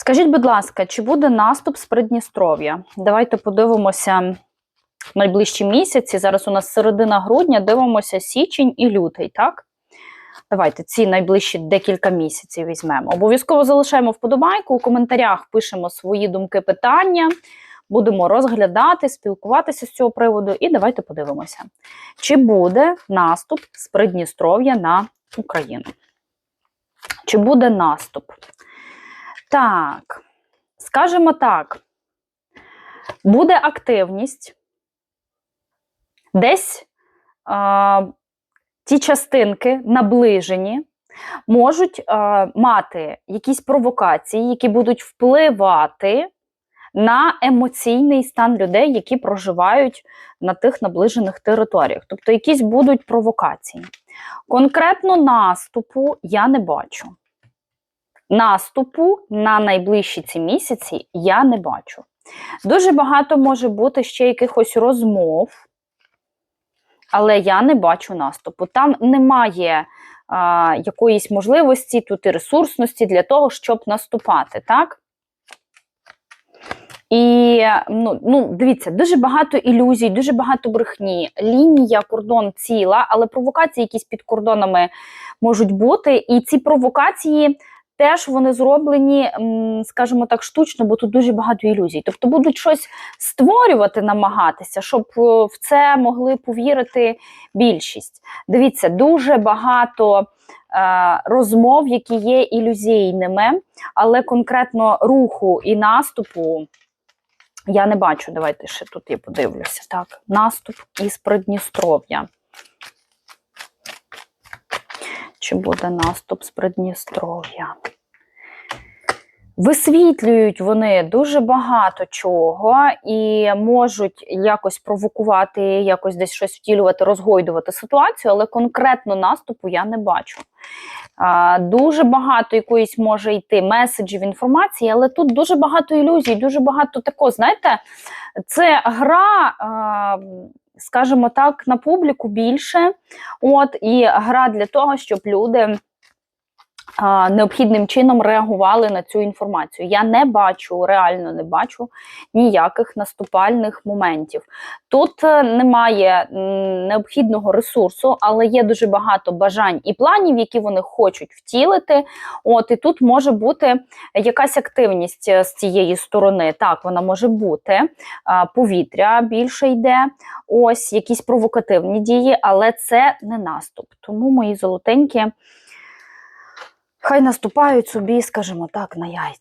Скажіть, будь ласка, чи буде наступ з Придністров'я? Давайте подивимося найближчі місяці. Зараз у нас середина грудня, дивимося січень і лютий, так? Давайте ці найближчі декілька місяців візьмемо. Обов'язково залишаємо вподобайку, у коментарях пишемо свої думки, питання. Будемо розглядати, спілкуватися з цього приводу, і давайте подивимося, чи буде наступ з Придністров'я на Україну. Чи буде наступ? Так, скажімо так, буде активність. Десь а, ті частинки наближені можуть а, мати якісь провокації, які будуть впливати на емоційний стан людей, які проживають на тих наближених територіях. Тобто якісь будуть провокації. Конкретно наступу я не бачу. Наступу на найближчі ці місяці я не бачу. Дуже багато може бути ще якихось розмов, але я не бачу наступу. Там немає а, якоїсь можливості, тут і ресурсності для того, щоб наступати, так? І ну, ну, дивіться, дуже багато ілюзій, дуже багато брехні. Лінія, кордон ціла, але провокації якісь під кордонами можуть бути. І ці провокації теж вони зроблені, скажімо так, штучно, бо тут дуже багато ілюзій. Тобто будуть щось створювати, намагатися, щоб е, в це могли повірити більшість. Дивіться, дуже багато. е, Розмов, які є ілюзійними, але конкретно руху і наступу я не бачу. Давайте ще тут я подивлюся. Так, наступ із Придністров'я. Чи буде наступ з Придністров'я? Висвітлюють вони дуже багато чого і можуть якось провокувати, якось десь щось втілювати, розгойдувати ситуацію, але конкретно наступу я не бачу. Дуже багато якоїсь може йти меседжів інформації, але тут дуже багато ілюзій, дуже багато такого. Знаєте, це гра, скажімо так, на публіку більше. От, і гра для того, щоб люди необхідним чином реагували на цю інформацію. Я не бачу, реально не бачу ніяких наступальних моментів. Тут е, немає необхідного ресурсу, але є дуже багато бажань і планів, які вони хочуть втілити. От і тут може бути якась активність е, з цієї сторони. Так, вона може бути. Повітря більше йде, ось якісь провокативні дії, але це не наступ. Тому мої золотенькі. Хай наступають собі, скажімо так, на яйця.